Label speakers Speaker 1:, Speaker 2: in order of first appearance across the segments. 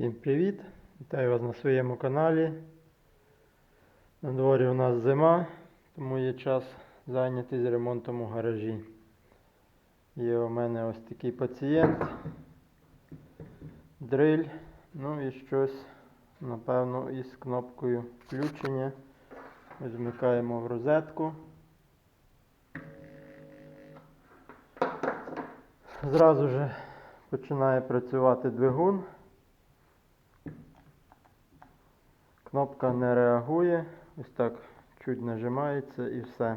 Speaker 1: Всім привіт! Вітаю вас на своєму каналі. На дворі у нас зима, тому є час зайнятися ремонтом у гаражі. Є у мене ось такий пацієнт, дриль, ну і щось, напевно, із кнопкою включення. Ось вмикаємо в розетку. Зразу же починає працювати двигун. Кнопка не реагує, ось так чуть нажимається і все.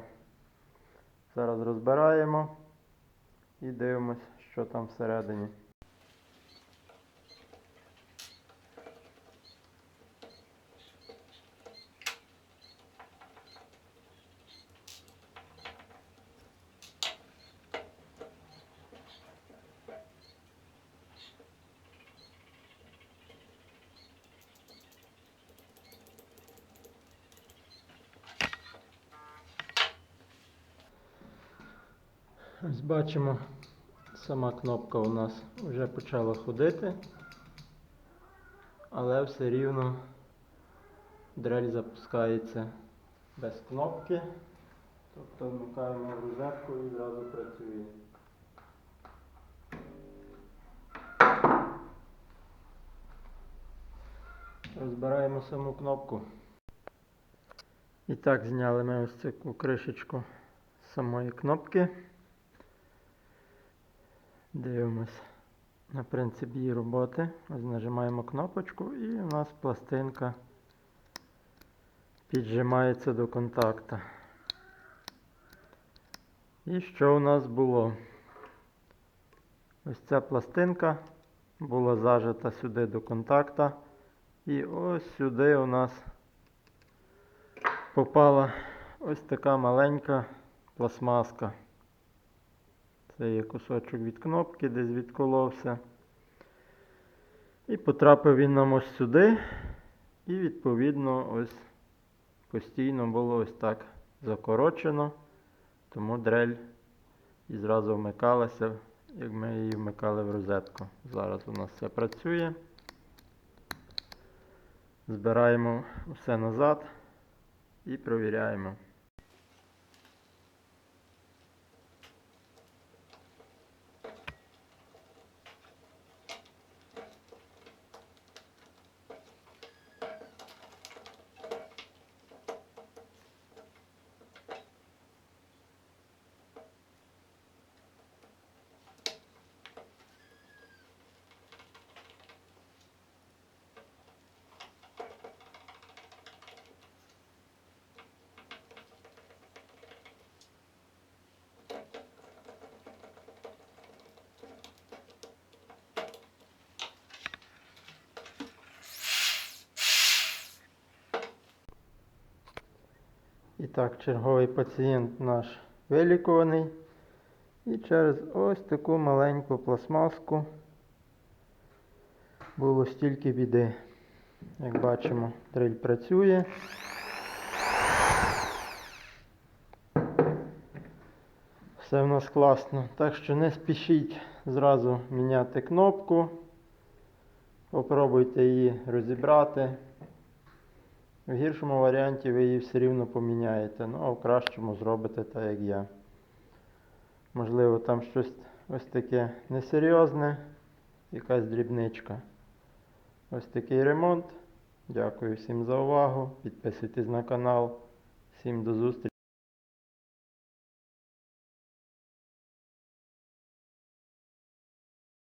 Speaker 1: Зараз розбираємо і дивимось, що там всередині. Ось бачимо, сама кнопка у нас вже почала ходити, але все рівно дрель запускається без кнопки. Тобто вмикаємо розетку і зразу працює. Розбираємо саму кнопку. І так зняли ми ось цю кришечку самої кнопки. Дивимось на принцип її роботи. Ось нажимаємо кнопочку і у нас пластинка піджимається до контакта. І що у нас було? Ось ця пластинка була зажата сюди до контакта. І ось сюди у нас попала ось така маленька пластмаска. Це є кусочок від кнопки, десь відколовся. І потрапив він нам ось сюди. І відповідно ось постійно було ось так закорочено. Тому дрель і зразу вмикалася, як ми її вмикали в розетку. Зараз у нас все працює. Збираємо все назад і провіряємо. І так, черговий пацієнт наш вилікуваний. І через ось таку маленьку пластмаску було стільки біди. Як бачимо, дриль працює. Все в нас класно. Так що не спішіть зразу міняти кнопку. Попробуйте її розібрати. В гіршому варіанті ви її все рівно поміняєте, ну а в кращому зробите так, як я. Можливо, там щось ось таке несерйозне, якась дрібничка. Ось такий ремонт. Дякую всім за увагу. Підписуйтесь на канал. Всім до зустрічі.